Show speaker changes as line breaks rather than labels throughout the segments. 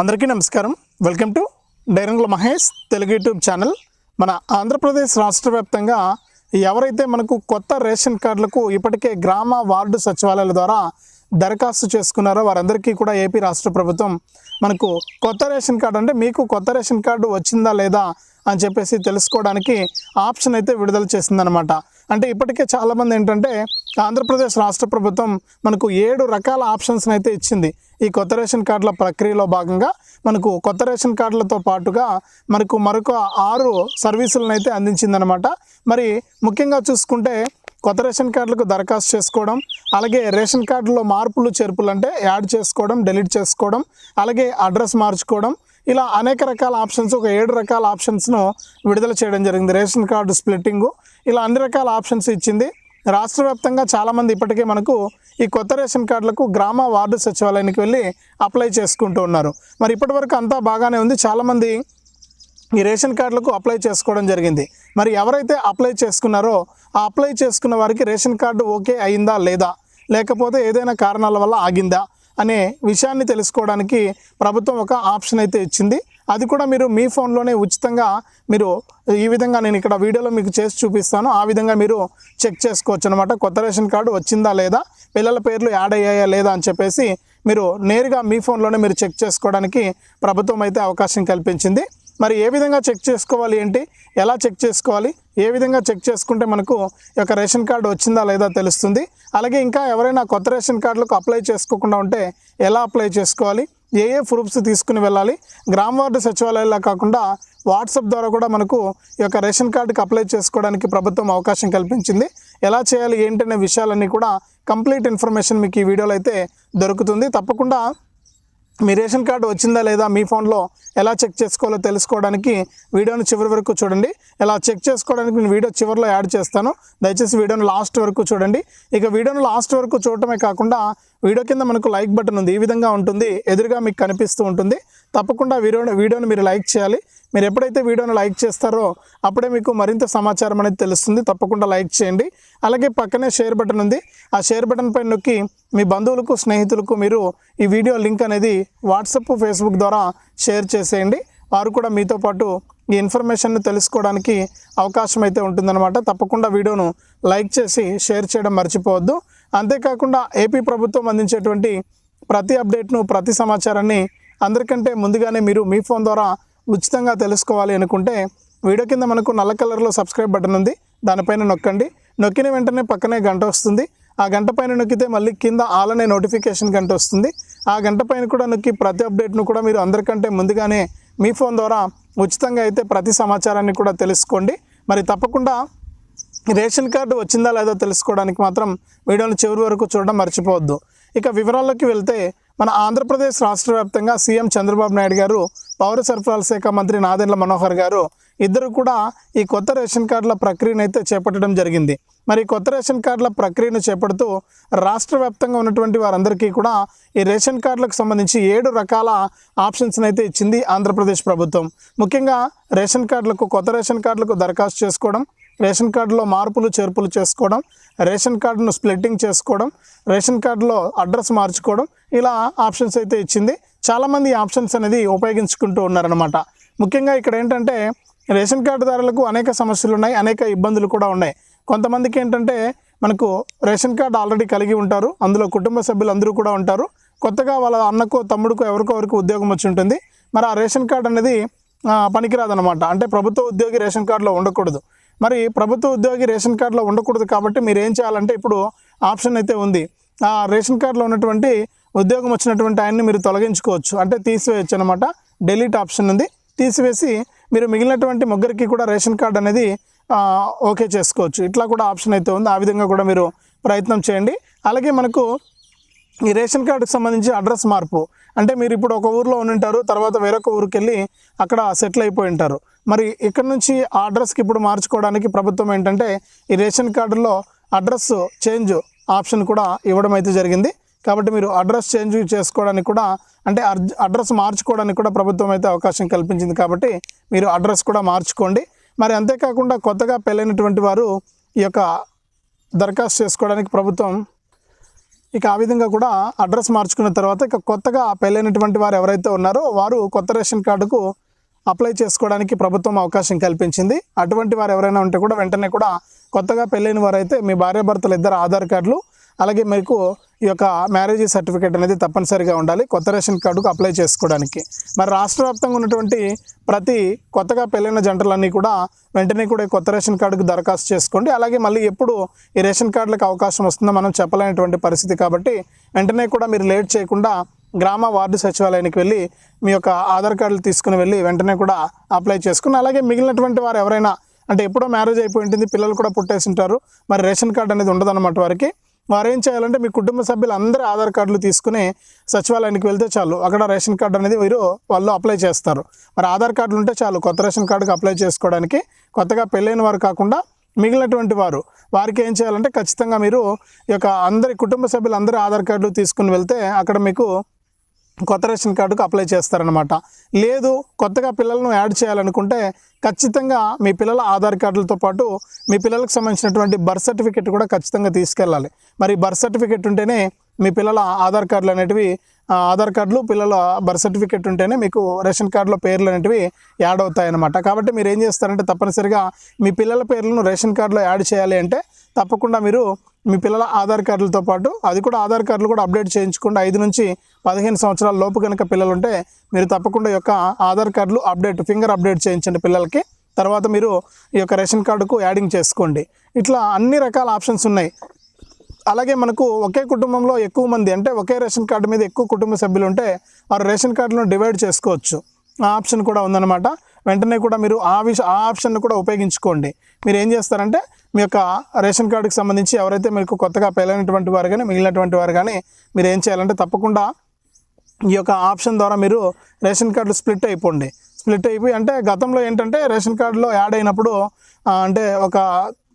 అందరికీ నమస్కారం. Welcome to డైరంగుల Mahesh Telugu YouTube channel. మన ఆంధ్రప్రదేశ్ రాష్ట్ర వ్యాప్తంగా ఎవరైతే మనకు కొత్త రేషన్ కార్డులకు ఇప్పటికే గ్రామ వార్డు సచివాలయాల ద్వారా దరఖాస్తు చేసుకున్నారో వారందరికీ కూడా ఏపీ రాష్ట్ర ప్రభుత్వం మనకు కొత్త రేషన్ కార్డు అంటే మీకు కొత్త రేషన్ కార్డు వచ్చిందా లేదా అని చెప్పేసి తెలుసుకోవడానికి ఆప్షన్ అయితే విడుదల చేసిందనమాట అంటే ఇప్పటికే చాలామంది ఏంటంటే ఆంధ్రప్రదేశ్ రాష్ట్ర ప్రభుత్వం మనకు ఏడు రకాల ఆప్షన్స్ని అయితే ఇచ్చింది. ఈ కొత్త రేషన్ కార్డుల ప్రక్రియలో భాగంగా మనకు కొత్త రేషన్ కార్డులతో పాటుగా మనకు మరొక ఆరు సర్వీసులను అయితే అందించిందనమాట మరి ముఖ్యంగా చూసుకుంటే కొత్త రేషన్ కార్డులకు దరఖాస్తు చేసుకోవడం అలాగే రేషన్ కార్డులో మార్పులు చేర్పులు అంటే యాడ్ చేసుకోవడం డిలీట్ చేసుకోవడం అలాగే అడ్రస్ మార్చుకోవడం ఇలా అనేక రకాల ఆప్షన్స్ ఒక ఏడు రకాల ఆప్షన్స్ను విడుదల చేయడం జరిగింది. రేషన్ కార్డు స్ప్లిట్టింగు ఇలా అన్ని రకాల ఆప్షన్స్ ఇచ్చింది. రాష్ట్ర వ్యాప్తంగా చాలామంది ఇప్పటికే మనకు ఈ కొత్త రేషన్ కార్డులకు గ్రామ వార్డు సచివాలయానికి వెళ్ళి అప్లై చేసుకుంటూ ఉన్నారు. మరి ఇప్పటివరకు అంతా బాగానే ఉంది. చాలామంది ఈ రేషన్ కార్డులకు అప్లై చేసుకోవడం జరిగింది. మరి ఎవరైతే అప్లై చేసుకున్నారో ఆ అప్లై చేసుకున్న వారికి రేషన్ కార్డు ఓకే అయిందా లేదా? లేకపోతే ఏదైనా కారణాల వల్ల ఆగిందా? అనే విషయాన్ని తెలుసుకోవడానికి ప్రభుత్వం ఒక ఆప్షన్ అయితే ఇచ్చింది. అది కూడా మీరు మీ ఫోన్లోనే ఉచితంగా మీరు ఈ విధంగా నేను ఇక్కడ వీడియోలో మీకు చేసి చూపిస్తాను. ఆ విధంగా మీరు చెక్ చేసుకోవచ్చు అనమాట కొత్త రేషన్ కార్డు వచ్చిందా లేదా పిల్లల పేర్లు యాడ్ అయ్యాయా లేదా అని చెప్పేసి మీరు నేరుగా మీ ఫోన్లోనే మీరు చెక్ చేసుకోవడానికి ప్రభుత్వం అయితే అవకాశం కల్పించింది. మరి ఏ విధంగా చెక్ చేసుకోవాలి ఏంటి? ఎలా చెక్ చేసుకోవాలి? ఏ విధంగా చెక్ చేసుకుంటే మనకు ఈ యొక్క రేషన్ కార్డు వచ్చిందా లేదా తెలుస్తుంది. అలాగే ఇంకా ఎవరైనా కొత్త రేషన్ కార్డులకు అప్లై చేసుకోకుండా ఉంటే ఎలా అప్లై చేసుకోవాలి? ఏ ఏ ప్రూఫ్స్ తీసుకుని వెళ్ళాలి? గ్రామ వార్డు సచివాలయాల్లో కాకుండా వాట్సాప్ ద్వారా కూడా మనకు ఈ యొక్క రేషన్ కార్డుకి అప్లై చేసుకోవడానికి ప్రభుత్వం అవకాశం కల్పించింది. ఎలా చేయాలి? ఏంటనే విషయాలన్నీ కూడా కంప్లీట్ ఇన్ఫర్మేషన్ మీకు ఈ వీడియోలో అయితే దొరుకుతుంది. తప్పకుండా మీ రేషన్ కార్డు వచ్చిందా లేదా మీ ఫోన్లో ఎలా చెక్ చేసుకోవాలో తెలుసుకోవడానికి వీడియోని చివరి వరకు చూడండి. ఎలా చెక్ చేసుకోవడానికి నేను వీడియో చివరిలో యాడ్ చేస్తాను. దయచేసి వీడియోని లాస్ట్ వరకు చూడండి. ఇక వీడియోని లాస్ట్ వరకు చూడటమే కాకుండా వీడియో కింద మనకు లైక్ బటన్ ఉంది. ఈ విధంగా ఉంటుంది. ఎదురుగా మీకు కనిపిస్తూ ఉంటుంది. తప్పకుండా వీడియో వీడియోని మీరు లైక్ చేయాలి. మీరు ఎప్పుడైతే వీడియోని లైక్ చేస్తారో అప్పుడే మీకు మరింత సమాచారం అనేది తెలుస్తుంది. తప్పకుండా లైక్ చేయండి. అలాగే పక్కనే షేర్ బటన్ ఉంది. ఆ షేర్ బటన్ పైన నొక్కి మీ బంధువులకు స్నేహితులకు మీరు ఈ వీడియో లింక్ అనేది వాట్సప్ ఫేస్బుక్ ద్వారా షేర్ చేసేయండి. వారు కూడా మీతో పాటు ఈ ఇన్ఫర్మేషన్ను తెలుసుకోవడానికి అవకాశం అయితే ఉంటుందన్నమాట. తప్పకుండా వీడియోను లైక్ చేసి షేర్ చేయడం మర్చిపోవద్దు. అంతేకాకుండా ఏపీ ప్రభుత్వం అందించేటువంటి ప్రతి అప్డేట్ను ప్రతి సమాచారాన్ని అందరికంటే ముందుగానే మీరు మీ ఫోన్ ద్వారా ఉచితంగా తెలుసుకోవాలి అనుకుంటే వీడియో కింద మనకు నల్ల కలర్లో సబ్స్క్రైబ్ బటన్ ఉంది. దానిపైన నొక్కండి. నొక్కిన వెంటనే పక్కనే గంట వస్తుంది. ఆ గంట పైన నొక్కితే మళ్ళీ కింద ఆల్ అనే నోటిఫికేషన్ గంట వస్తుంది. ఆ గంట పైన కూడా నొక్కి ప్రతి అప్డేట్ను కూడా మీరు అందరికంటే ముందుగానే మీ ఫోన్ ద్వారా ఉచితంగా అయితే ప్రతి సమాచారాన్ని కూడా తెలుసుకోండి. మరి తప్పకుండా రేషన్ కార్డు వచ్చిందా లేదో తెలుసుకోవడానికి మాత్రం వీడియోని చివరి వరకు చూడడం మర్చిపోవద్దు. ఇక వివరాల్లోకి వెళ్తే మన ఆంధ్రప్రదేశ్ రాష్ట్ర వ్యాప్తంగా సీఎం చంద్రబాబు నాయుడు గారు పౌర సరఫరాల శాఖ మంత్రి నాదెండ్ల మనోహర్ గారు ఇద్దరు కూడా ఈ కొత్త రేషన్ కార్డుల ప్రక్రియను అయితే చేపట్టడం జరిగింది. మరి కొత్త రేషన్ కార్డుల ప్రక్రియను చేపడుతూ రాష్ట్ర వ్యాప్తంగా ఉన్నటువంటి వారందరికీ కూడా ఈ రేషన్ కార్డులకు సంబంధించి ఏడు రకాల ఆప్షన్స్ని అయితే ఇచ్చింది ఆంధ్రప్రదేశ్ ప్రభుత్వం. ముఖ్యంగా రేషన్ కార్డులకు కొత్త రేషన్ కార్డులకు దరఖాస్తు చేసుకోవడం రేషన్ కార్డులో మార్పులు చేర్పులు చేసుకోవడం రేషన్ కార్డును స్ప్లిట్టింగ్ చేసుకోవడం రేషన్ కార్డులో అడ్రస్ మార్చుకోవడం ఇలా ఆప్షన్స్ అయితే ఇచ్చింది. చాలామంది ఈ ఆప్షన్స్ అనేది ఉపయోగించుకుంటూ ఉన్నారనమాట ముఖ్యంగా ఇక్కడ ఏంటంటే రేషన్ కార్డుదారులకు అనేక సమస్యలు ఉన్నాయి అనేక ఇబ్బందులు కూడా ఉన్నాయి. కొంతమందికి ఏంటంటే మనకు రేషన్ కార్డు ఆల్రెడీ కలిగి ఉంటారు అందులో కుటుంబ సభ్యులు అందరూ కూడా ఉంటారు. కొత్తగా వాళ్ళ అన్నకో తమ్ముడికో ఎవరికో ఎవరికి ఉద్యోగం వచ్చి ఉంటుంది. మరి ఆ రేషన్ కార్డు అనేది పనికిరాదనమాట అంటే ప్రభుత్వ ఉద్యోగి రేషన్ కార్డులో ఉండకూడదు. మరి ప్రభుత్వ ఉద్యోగి రేషన్ కార్డులో ఉండకూడదు కాబట్టి మీరు ఏం చేయాలంటే ఇప్పుడు ఆప్షన్ అయితే ఉంది. ఆ రేషన్ కార్డులో ఉన్నటువంటి ఉద్యోగం వచ్చినటువంటి ఆయన్ని మీరు తొలగించుకోవచ్చు. అంటే తీసివేయచ్చు అనమాట డెలీట్ ఆప్షన్ ఉంది. తీసివేసి మీరు మిగిలినటువంటి ముగ్గురికి కూడా రేషన్ కార్డు అనేది ఓకే చేసుకోవచ్చు. ఇట్లా కూడా ఆప్షన్ అయితే ఉంది. ఆ విధంగా కూడా మీరు ప్రయత్నం చేయండి. అలాగే మనకు ఈ రేషన్ కార్డుకి సంబంధించి అడ్రస్ మార్పు. అంటే మీరు ఇప్పుడు ఒక ఊర్లో ఉంటారు తర్వాత వేరొక ఊరికి వెళ్ళి అక్కడ సెటిల్ అయిపోయి ఉంటారు. మరి ఇక్కడ నుంచి ఆ అడ్రస్కి ఇప్పుడు మార్చుకోవడానికి ప్రభుత్వం ఏంటంటే ఈ రేషన్ కార్డులో అడ్రస్ చేంజ్ ఆప్షన్ కూడా ఇవ్వడం అయితే జరిగింది. కాబట్టి మీరు అడ్రస్ చేంజ్ చేసుకోవడానికి కూడా అంటే అడ్రస్ మార్చుకోవడానికి కూడా ప్రభుత్వం అయితే అవకాశం కల్పించింది. కాబట్టి మీరు అడ్రస్ కూడా మార్చుకోండి. మరి అంతేకాకుండా కొత్తగా పెళ్ళైనటువంటి వారు ఈ యొక్క దరఖాస్తు చేసుకోవడానికి ప్రభుత్వం ఇక ఆ విధంగా కూడా అడ్రస్ మార్చుకున్న తర్వాత ఇక కొత్తగా పెళ్ళైనటువంటి వారు ఎవరైతే ఉన్నారో వారు కొత్త రేషన్ కార్డుకు అప్లై చేసుకోవడానికి ప్రభుత్వం అవకాశం కల్పించింది. అటువంటి వారు ఎవరైనా ఉంటే కూడా వెంటనే కూడా కొత్తగా పెళ్ళైన వారైతే మీ భార్యాభర్తలు ఇద్దరు ఆధార్ కార్డులు అలాగే మీకు ఈ యొక్క మ్యారేజ్ సర్టిఫికేట్ అనేది తప్పనిసరిగా ఉండాలి. కొత్త రేషన్ కార్డుకు అప్లై చేసుకోవడానికి. మరి రాష్ట్ర వ్యాప్తంగా ఉన్నటువంటి ప్రతి కొత్తగా పెళ్ళైన జంటలన్నీ కూడా వెంటనే కూడా కొత్త రేషన్ కార్డుకు దరఖాస్తు చేసుకోండి. అలాగే మళ్ళీ ఎప్పుడు ఈ రేషన్ కార్డులకు అవకాశం వస్తుందో మనం చెప్పలేనటువంటి పరిస్థితి కాబట్టి వెంటనే కూడా మీరు లేట్ చేయకుండా గ్రామ వార్డు సచివాలయానికి వెళ్ళి మీ యొక్క ఆధార్ కార్డులు తీసుకుని వెళ్ళి వెంటనే కూడా అప్లై చేసుకుని అలాగే మిగిలినటువంటి వారు ఎవరైనా అంటే ఎప్పుడో మ్యారేజ్ అయిపోయి ఉంటుంది పిల్లలు కూడా పుట్టేసి ఉంటారు. మరి రేషన్ కార్డు అనేది ఉండదన్నమాట వారికి. వారు ఏం చేయాలంటే మీ కుటుంబ సభ్యులు అందరూ ఆధార్ కార్డులు తీసుకుని సచివాలయానికి వెళ్తే చాలు. అక్కడ రేషన్ కార్డు అనేది వీరు వాళ్ళు అప్లై చేస్తారు. మరి ఆధార్ కార్డులు ఉంటే చాలు. కొత్త రేషన్ కార్డుకి అప్లై చేసుకోవడానికి కొత్తగా పెళ్ళైన వారు కాకుండా మిగిలినటువంటి వారు. వారికి ఏం చేయాలంటే ఖచ్చితంగా మీరు ఈ యొక్క అందరి కుటుంబ సభ్యులు అందరూ ఆధార్ కార్డులు తీసుకుని వెళ్తే అక్కడ మీకు కొత్త రేషన్ కార్డుకు అప్లై చేస్తారనమాట లేదు కొత్తగా పిల్లలను యాడ్ చేయాలనుకుంటే ఖచ్చితంగా మీ పిల్లల ఆధార్ కార్డులతో పాటు మీ పిల్లలకు సంబంధించినటువంటి బర్త్ సర్టిఫికేట్ కూడా ఖచ్చితంగా తీసుకెళ్ళాలి. మరి బర్త్ సర్టిఫికేట్ ఉంటేనే మీ పిల్లల ఆధార్ కార్డులు అనేటివి ఆధార్ కార్డులు పిల్లల బర్త్ సర్టిఫికేట్ ఉంటేనే మీకు రేషన్ కార్డులో పేర్లు అనేటివి యాడ్ అవుతాయన్నమాట. కాబట్టి మీరు ఏం చేస్తారంటే తప్పనిసరిగా మీ పిల్లల పేర్లను రేషన్ కార్డులో యాడ్ చేయాలి అంటే తప్పకుండా మీరు మీ పిల్లల ఆధార్ కార్డులతో పాటు అది కూడా ఆధార్ కార్డులు కూడా అప్డేట్ చేయించుకోండి. ఐదు నుంచి పదిహేను సంవత్సరాల లోపు కనుక పిల్లలు ఉంటే మీరు తప్పకుండా ఈ యొక్క ఆధార్ కార్డులు అప్డేట్ ఫింగర్ అప్డేట్ చేయించండి పిల్లలకి. తర్వాత మీరు ఈ యొక్క రేషన్ కార్డుకు యాడింగ్ చేసుకోండి. ఇట్లా అన్ని రకాల ఆప్షన్స్ ఉన్నాయి. అలాగే మనకు ఒకే కుటుంబంలో ఎక్కువ మంది అంటే ఒకే రేషన్ కార్డు మీద ఎక్కువ కుటుంబ సభ్యులు ఉంటే వారు రేషన్ కార్డులను డివైడ్ చేసుకోవచ్చు. ఆ ఆప్షన్ కూడా ఉందన్నమాట. వెంటనే కూడా మీరు ఆ విష ఆ ఆప్షన్ను కూడా ఉపయోగించుకోండి. మీరు ఏం చేస్తారంటే మీ యొక్క రేషన్ కార్డుకి సంబంధించి ఎవరైతే మీకు కొత్తగా పెళ్ళైనటువంటి వారు కానీ మిగిలినటువంటి వారు కానీ మీరు ఏం చేయాలంటే తప్పకుండా ఈ యొక్క ఆప్షన్ ద్వారా మీరు రేషన్ కార్డులు స్ప్లిట్ అయిపోండి. స్ప్లిట్ అయిపోయి అంటే గతంలో ఏంటంటే రేషన్ కార్డులో యాడ్ అయినప్పుడు అంటే ఒక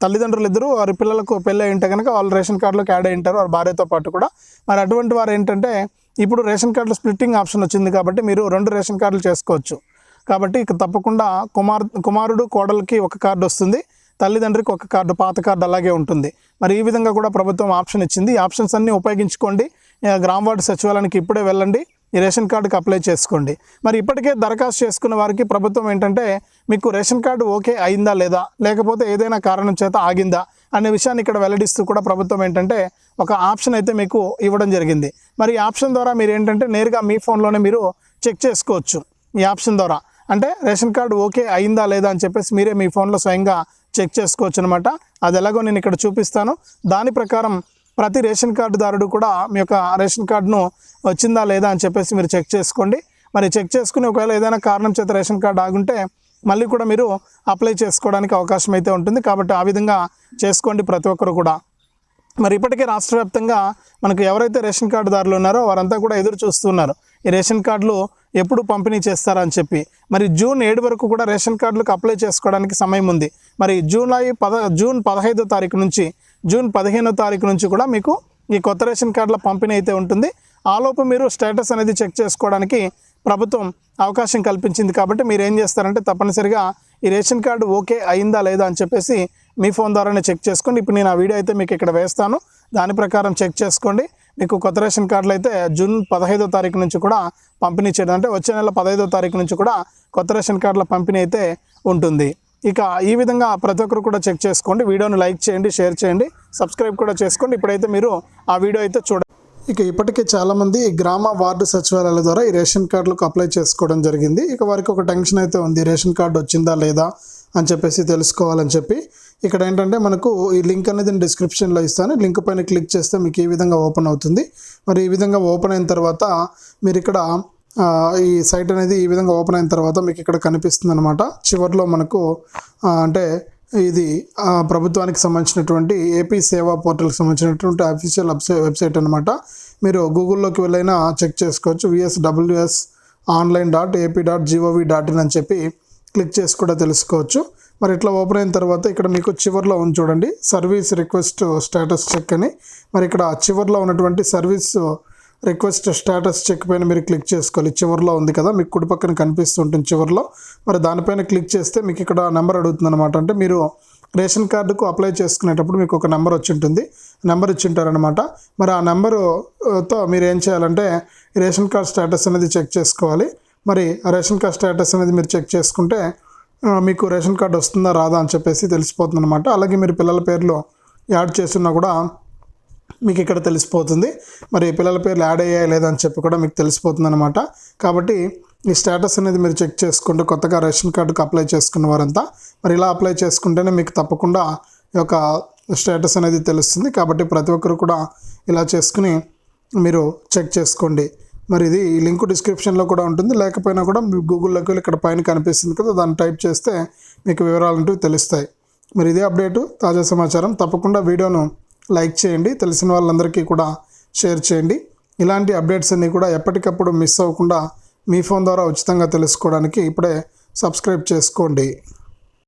తల్లిదండ్రులు ఇద్దరు వారి పిల్లలకు పెళ్ళి అయి ఉంటే కనుక వాళ్ళు రేషన్ కార్డులోకి యాడ్ అయి ఉంటారు వారి భార్యతో పాటు కూడా. మరి అటువంటి వారు ఏంటంటే ఇప్పుడు రేషన్ కార్డులో స్ప్లిట్టింగ్ ఆప్షన్ వచ్చింది కాబట్టి మీరు రెండు రేషన్ కార్డులు చేసుకోవచ్చు. కాబట్టి ఇక తప్పకుండా కుమార్ కుమారుడు కోడలికి ఒక కార్డు వస్తుంది. తల్లిదండ్రికి ఒక కార్డు పాత కార్డు అలాగే ఉంటుంది. మరి ఈ విధంగా కూడా ప్రభుత్వం ఆప్షన్ ఇచ్చింది. ఈ ఆప్షన్స్ అన్నీ ఉపయోగించుకోండి. గ్రామ వార్డు సచివాలయానికి ఇప్పుడే వెళ్ళండి. ఈ రేషన్ కార్డుకి అప్లై చేసుకోండి. మరి ఇప్పటికే దరఖాస్తు చేసుకున్న వారికి ప్రభుత్వం ఏంటంటే మీకు రేషన్ కార్డు ఓకే అయిందా లేదా లేకపోతే ఏదైనా కారణం చేత ఆగిందా అనే విషయాన్ని ఇక్కడ వెల్లడిస్తూ కూడా ప్రభుత్వం ఏంటంటే ఒక ఆప్షన్ అయితే మీకు ఇవ్వడం జరిగింది. మరి ఈ ఆప్షన్ ద్వారా మీరు ఏంటంటే నేరుగా మీ ఫోన్లోనే మీరు చెక్ చేసుకోవచ్చు. ఈ ఆప్షన్ ద్వారా. అంటే రేషన్ కార్డు ఓకే అయిందా లేదా అని చెప్పేసి మీరే మీ ఫోన్లో స్వయంగా చెక్ చేసుకోవచ్చు అనమాట అది ఎలాగో నేను ఇక్కడ చూపిస్తాను. దాని ప్రకారం ప్రతి రేషన్ కార్డుదారుడు కూడా మీ యొక్క రేషన్ కార్డును వచ్చిందా లేదా అని చెప్పేసి మీరు చెక్ చేసుకోండి. మరి చెక్ చేసుకుని ఒకవేళ ఏదైనా కారణం చేత రేషన్ కార్డు ఆగుంటే మళ్ళీ కూడా మీరు అప్లై చేసుకోవడానికి అవకాశం అయితే ఉంటుంది. కాబట్టి ఆ విధంగా చేసుకోండి ప్రతి ఒక్కరు కూడా. మరి ఇప్పటికే రాష్ట్ర వ్యాప్తంగా మనకు ఎవరైతే రేషన్ కార్డుదారులు ఉన్నారో వారంతా కూడా ఎదురు చూస్తున్నారు ఈ రేషన్ కార్డులు ఎప్పుడు పంపిణీ చేస్తారని చెప్పి. మరి జూన్ ఏడు వరకు కూడా రేషన్ కార్డులకు అప్లై చేసుకోవడానికి సమయం ఉంది. మరి జూలై పద జూన్ పదహైదో తారీఖు నుంచి జూన్ పదిహేనో తారీఖు నుంచి కూడా మీకు ఈ కొత్త రేషన్ కార్డుల పంపిణీ అయితే ఉంటుంది. ఆలోపు మీరు స్టేటస్ అనేది చెక్ చేసుకోవడానికి ప్రభుత్వం అవకాశం కల్పించింది కాబట్టి మీరు ఏం చేస్తారంటే తప్పనిసరిగా ఈ రేషన్ కార్డు ఓకే అయిందా లేదా అని చెప్పేసి మీ ఫోన్ ద్వారానే చెక్ చేసుకోండి ఇప్పుడు నేను ఆ వీడియో అయితే మీకు ఇక్కడ వేస్తాను. దాని ప్రకారం చెక్ చేసుకోండి. మీకు కొత్త రేషన్ కార్డులు అయితే జూన్ పదహైదో తారీఖు నుంచి కూడా పంపిణీ చేయడం. అంటే వచ్చే నెల పదహైదో తారీఖు నుంచి కూడా కొత్త రేషన్ కార్డుల పంపిణీ అయితే ఉంటుంది. ఇక ఈ విధంగా ప్రతి ఒక్కరు కూడా చెక్ చేసుకోండి. వీడియోని లైక్ చేయండి షేర్ చేయండి సబ్స్క్రైబ్ కూడా చేసుకోండి. ఇప్పుడైతే మీరు ఆ వీడియో అయితే చూడండి ఇక ఇప్పటికే చాలామంది గ్రామ వార్డు సచివాలయాల ద్వారా ఈ రేషన్ కార్డులకు అప్లై చేసుకోవడం జరిగింది. ఇక వారికి ఒక టెన్షన్ అయితే ఉంది. రేషన్ కార్డు వచ్చిందా లేదా అని చెప్పేసి తెలుసుకోవాలని చెప్పి ఇక్కడ ఏంటంటే మనకు ఈ లింక్ అనేది నేను డిస్క్రిప్షన్లో ఇస్తాను. లింక్ పైన క్లిక్ చేస్తే మీకు ఈ విధంగా ఓపెన్ అవుతుంది. మరి ఈ విధంగా ఓపెన్ అయిన తర్వాత మీరు ఇక్కడ ఈ సైట్ అనేది ఈ విధంగా ఓపెన్ అయిన తర్వాత మీకు ఇక్కడ కనిపిస్తుంది అనమాట చివరిలో మనకు అంటే ఇది ప్రభుత్వానికి సంబంధించినటువంటి ఏపీ సేవా పోర్టల్కి సంబంధించినటువంటి అఫీషియల్ వెబ్సైట్ అనమాట మీరు గూగుల్లోకి వెళ్ళైనా చెక్ చేసుకోవచ్చు. VSWS online dot AP dot GOV dot in అని చెప్పి క్లిక్ చేసి కూడా తెలుసుకోవచ్చు. మరి ఇట్లా ఓపెన్ అయిన తర్వాత ఇక్కడ మీకు చివరిలో ఉంది చూడండి. సర్వీస్ రిక్వెస్ట్ స్టేటస్ చెక్ అని. మరి ఇక్కడ చివరిలో ఉన్నటువంటి సర్వీస్ రిక్వెస్ట్ స్టేటస్ చెక్ పైన మీరు క్లిక్ చేసుకోవాలి. చివరిలో ఉంది కదా మీకు కుడి పక్కన కనిపిస్తుంటుంది చివరిలో. మరి దానిపైన క్లిక్ చేస్తే మీకు ఇక్కడ నెంబర్ అడుగుతుంది అనమాట అంటే మీరు రేషన్ కార్డుకు అప్లై చేసుకునేటప్పుడు మీకు ఒక నెంబర్ వచ్చి ఉంటుంది నెంబర్ ఇచ్చి ఉంటారనమాట మరి ఆ నెంబరుతో మీరు ఏం చేయాలంటే రేషన్ కార్డ్ స్టేటస్ అనేది చెక్ చేసుకోవాలి. మరి ఆ రేషన్ కార్డ్ స్టేటస్ అనేది మీరు చెక్ చేసుకుంటే మీకు రేషన్ కార్డు వస్తుందా రాదా అని చెప్పేసి తెలిసిపోతుంది అనమాట అలాగే మీరు పిల్లల పేర్లు యాడ్ చేస్తున్నా కూడా మీకు ఇక్కడ తెలిసిపోతుంది. మరి పిల్లల పేర్లు యాడ్ అయ్యాయా లేదా అని చెప్పి కూడా మీకు తెలిసిపోతుంది అనమాట కాబట్టి ఈ స్టేటస్ అనేది మీరు చెక్ చేసుకుంటూ కొత్తగా రేషన్ కార్డుకి అప్లై చేసుకున్న వారంతా మరి ఇలా అప్లై చేసుకుంటేనే మీకు తప్పకుండా ఈ యొక్క స్టేటస్ అనేది తెలుస్తుంది. కాబట్టి ప్రతి ఒక్కరు కూడా ఇలా చేసుకుని మీరు చెక్ చేసుకోండి. మరి ఇది ఈ లింక్ డిస్క్రిప్షన్లో కూడా ఉంటుంది. లేకపోయినా కూడా మీ గూగుల్లోకి వెళ్ళి ఇక్కడ పైన కనిపిస్తుంది కదా దాన్ని టైప్ చేస్తే మీకు వివరాలు తెలుస్తాయి. మరి ఇదే అప్డేటు తాజా సమాచారం. తప్పకుండా వీడియోను లైక్ చేయండి. తెలిసిన వాళ్ళందరికీ కూడా షేర్ చేయండి. ఇలాంటి అప్డేట్స్ అన్నీ కూడా ఎప్పటికప్పుడు మిస్ అవ్వకుండా మీ ఫోన్ ద్వారా ఉచితంగా తెలుసుకోవడానికి ఇప్పుడే సబ్స్క్రైబ్ చేసుకోండి.